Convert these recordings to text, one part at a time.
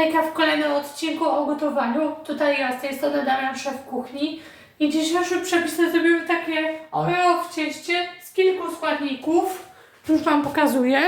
Hejka w kolejnym odcinku o gotowaniu. Tutaj ja z tej strony Damian, szef kuchni. I dzisiejsze przepisy zrobimy takie oreo w cieście z kilku składników. Już Wam pokazuję.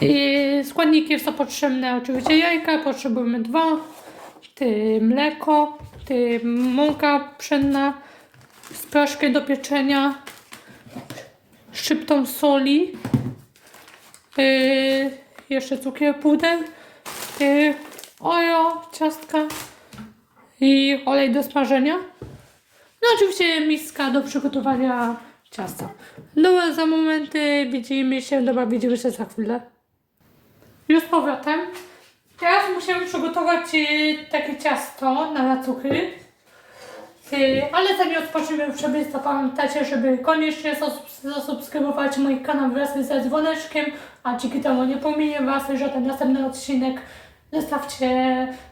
I składniki są potrzebne oczywiście jajka, potrzebujemy dwa, ty mleko, ty mąka pszenna z do pieczenia, szczyptą soli, yy, jeszcze cukier puder, yy, oreo, ciastka i olej do smażenia. No oczywiście miska do przygotowania ciasta. Dobra, za momenty widzimy się, dobra, widzimy się za chwilę. Już powrotem. Teraz musimy przygotować y, takie ciasto na lacukry. Y, ale w przepis, to pamiętajcie, żeby koniecznie zasubs- zasubskrybować mój kanał wraz ze dzwoneczkiem, a dzięki temu nie pominie Was żaden następny odcinek. Zostawcie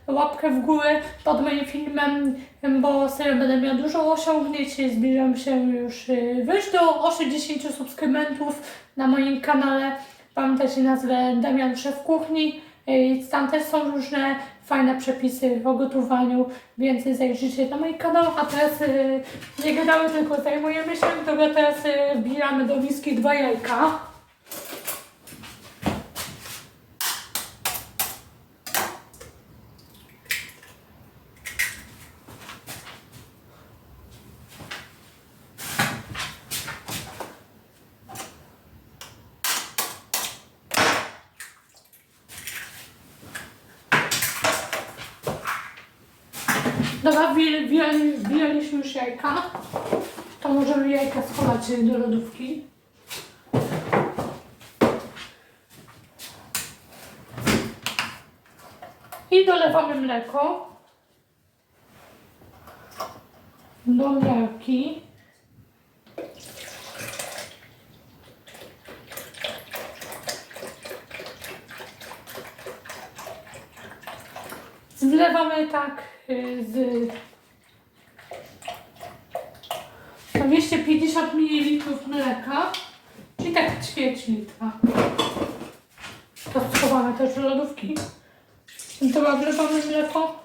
łapkę w górę pod moim filmem, bo serio będę miał dużo osiągnięć. Zbliżam się już y, wyjść do 80 subskrybentów na moim kanale. Pamiętajcie nazwę Damian Szef Kuchni. Y, Tam też są różne fajne przepisy o gotowaniu, więc zajrzyjcie na mój kanał. A teraz y, nie gadamy, tylko zajmujemy się. Dobra, teraz y, wbijamy do miski dwa jajka. Dobra, wbijaliśmy już jajka. To możemy jajka schować do lodówki. I dolewamy mleko. Do miarki. Zlewamy tak z 250 ml mleka, czyli tak ćwierć litra. To schowamy też do lodówki. Dobra, wlewamy mleko.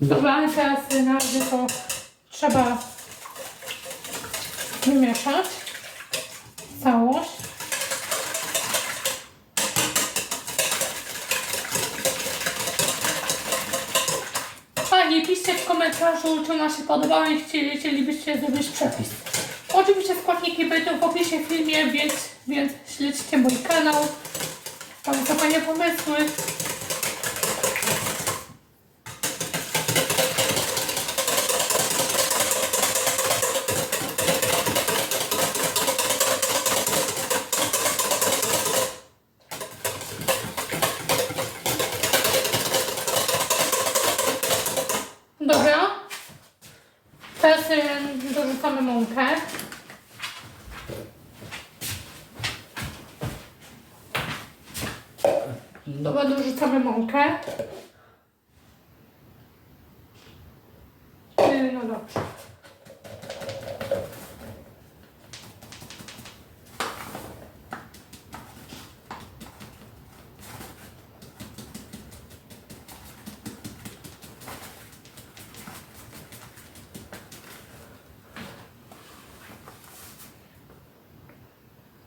Dobra, i teraz na razie to trzeba wymieszać całość. Fajnie, piszcie w komentarzu, czy Wam się podobało i chcieli, chcielibyście zrobić przepis. Oczywiście składniki będą w opisie filmie, więc, więc śledźcie mój kanał. Tam są fajne pomysły. Dobra. Teraz y, mąkę. Dobra, dorzucamy mąkę. Y, No dobrze.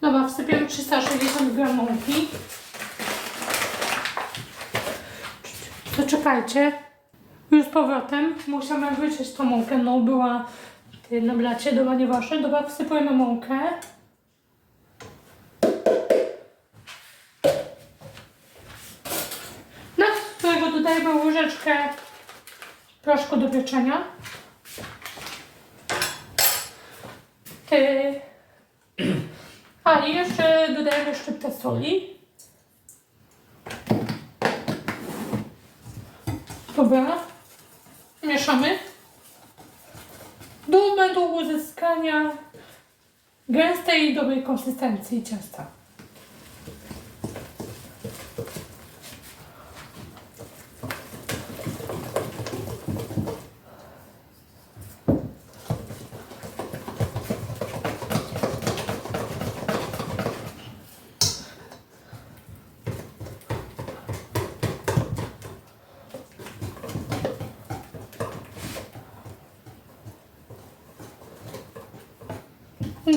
Dobra, wsypiemy 360 gram mąki. To czekajcie. Już z powrotem musimy wyczyść tą mąkę. No była na blacie, dobra, nieważne. Dobra, wsypujemy mąkę. No, z którego dodajemy łyżeczkę proszku do pieczenia. Ty, a i jeszcze dodajemy szczyptę soli. Dobra. Mieszamy. Do momentu uzyskania gęstej i dobrej konsystencji ciasta.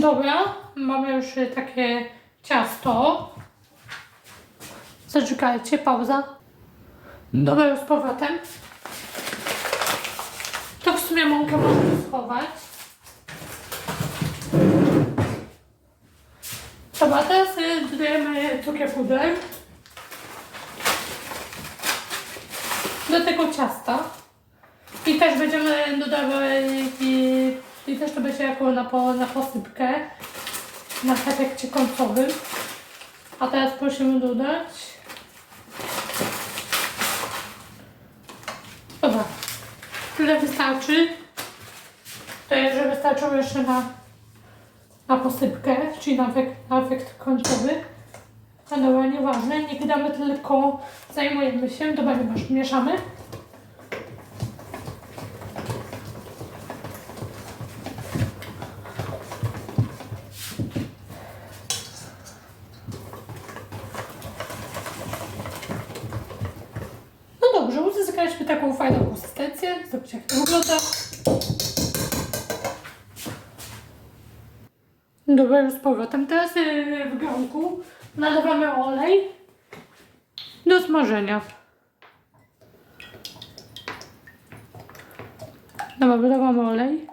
Dobra, mamy już takie ciasto. Zaczekajcie, pauza. Dobra, już z powrotem. To w sumie mąkę możemy schować. Dobra, teraz dodajemy cukier puder. Do tego ciasta. I też będziemy dodawać też to będzie jako na, po, na posypkę na efekcie końcowym. A teraz prosimy dodać. Dobra. Tyle wystarczy. To jest, że wystarczyło jeszcze na, na posypkę, czyli na efekt, na efekt końcowy. A dobra, nieważne. Nie damy tylko zajmujemy się. Dobra, masz, mieszamy. No dobrze, uzyskaliśmy taką fajną konsystencję. Zobaczcie jak to wygląda. Dobra, z powrotem. Teraz yy, w garnku nalewamy olej do smażenia. Dobra, wylewamy olej.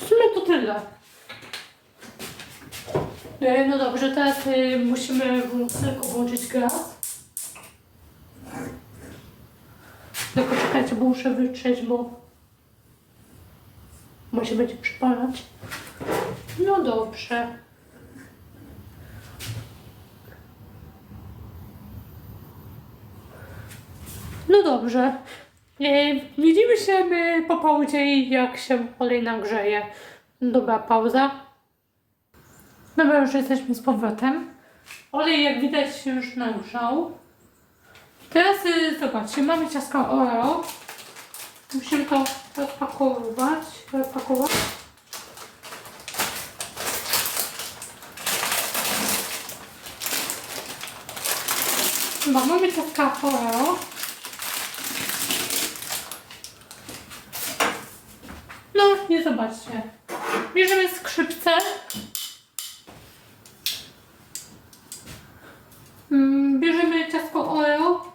W sumie to tyle. E, No dobrze, teraz y, musimy tylko włączyć gaz. Tylko czekajcie, bo muszę wytrzeć, bo bo się będzie przypalać. No dobrze. No dobrze. E, widzimy się my po pauzie, jak się olej nagrzeje. Dobra, pauza. Dobra, już jesteśmy z powrotem. Olej, jak widać, się już nagrzał. Teraz y, zobaczcie, mamy ciasto Oreo. Musimy to rozpakowywać. rozpakować. Chyba mamy ciasto Oreo. No i zobaczcie. Bierzemy skrzypce. Mm, Bierzemy ciastko Oreo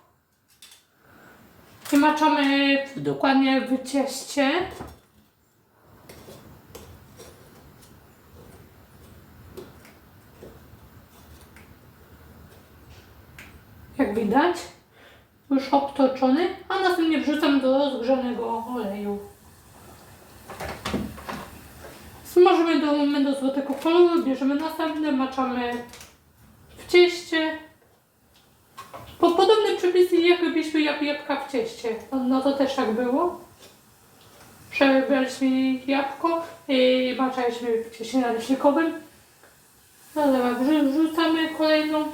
i maczamy dokładnie w cieście. Jak widać, już obtoczony, a następnie wrzucam do rozgrzanego oleju. Smażymy do momentu złotego koloru, bierzemy następne, maczamy w cieście. Podobnym przepisy jak jabłka w cieście. No, to też tak było. Przebraliśmy jabłko i maczaliśmy w cieście naleśnikowym. No dobra, wrzu- wrzucamy kolejną.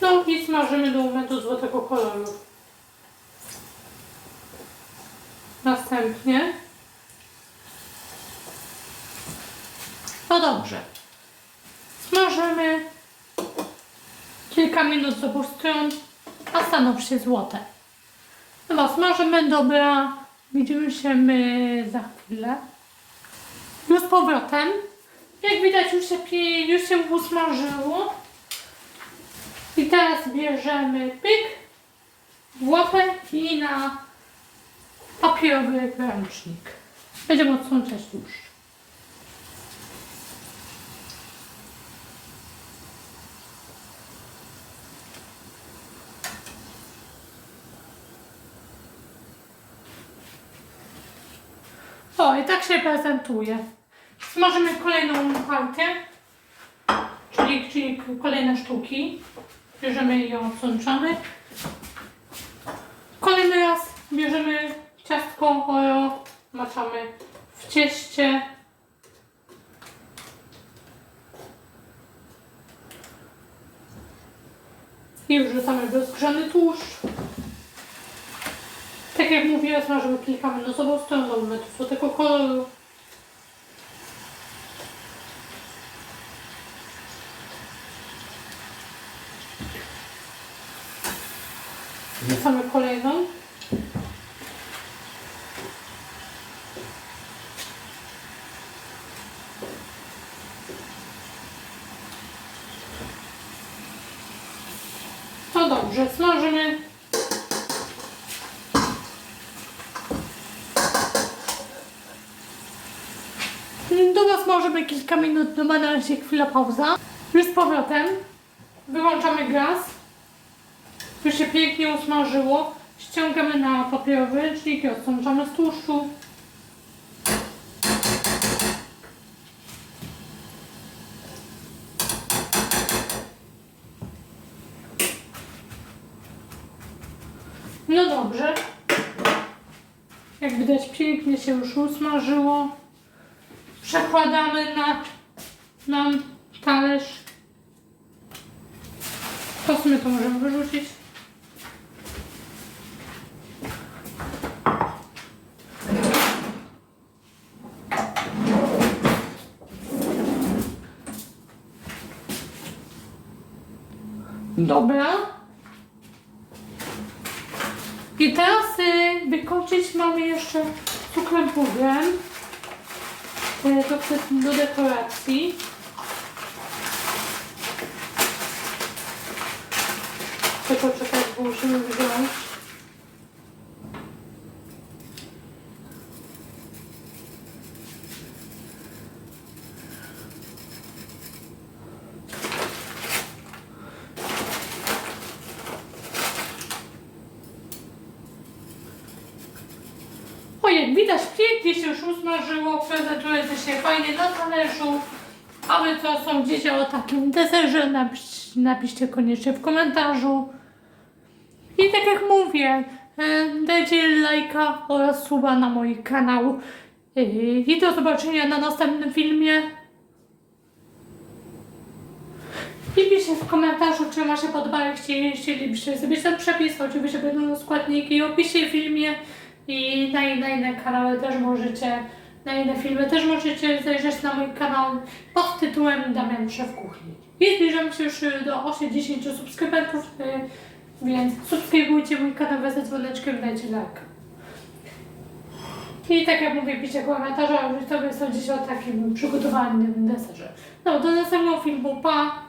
No i smażymy do momentu złotego koloru. Następnie. No dobrze. Smażymy kilka minut z a staną się złote. Chyba smażymy, dobra. Widzimy się my za chwilę. Już z powrotem. Jak widać już się, już się usmażyło. I teraz bierzemy pyk w łapę i na papierowy ręcznik. Będziemy odsączać tłuszcz. O, i tak się prezentuje. Smażymy kolejną partię, czyli, czyli kolejne sztuki. Bierzemy i ją odsączamy. Kolejny raz bierzemy ciastko Oreo, maczamy w cieście. I wrzucamy w rozgrzany tłuszcz. Tak jak mówiłem, smażymy kilka minut z obu stron, do złotego koloru. Wrzucamy kolejną. To dobrze, smażymy. Was możemy kilka minut, no ma na razie chwila pauza. Już z powrotem. Wyłączamy gaz. Już się pięknie usmażyło. Ściągamy na papierowy ręcznik i odsączamy z tłuszczu. No dobrze. Jak widać pięknie się już usmażyło. Przekładamy na, na talerz. To to możemy wyrzucić. Dobra. I teraz y, wykończyć mamy jeszcze cukrem pudrem. Y, to do dekoracji. Tylko czekać, bo musimy wziąć. O, jak widać, pięknie się już usmażyło, prezentuje to się fajnie na talerzu. A wy co sądzicie o takim deserze, napisz, napiszcie koniecznie w komentarzu. I tak jak mówię, e, dajcie lajka oraz suba na mój kanał. E, I do zobaczenia na następnym filmie. I piszcie w komentarzu, czy Wam się chcielibyście sobie ten przepis, oczywiście będą składniki, opisie w filmie i na, na inne kanały też możecie, na inne filmy też możecie zajrzeć na mój kanał pod tytułem Damian Szef Kuchni. I zbliżam się już do 80 subskrybentów, y, więc subskrybujcie mój kanał, wezmę dzwoneczkiem, dajcie lajka. I tak jak mówię, piszcie komentarze, wy sobie sądzicie o takim przygotowanym deserze. No, do następnego filmu, pa!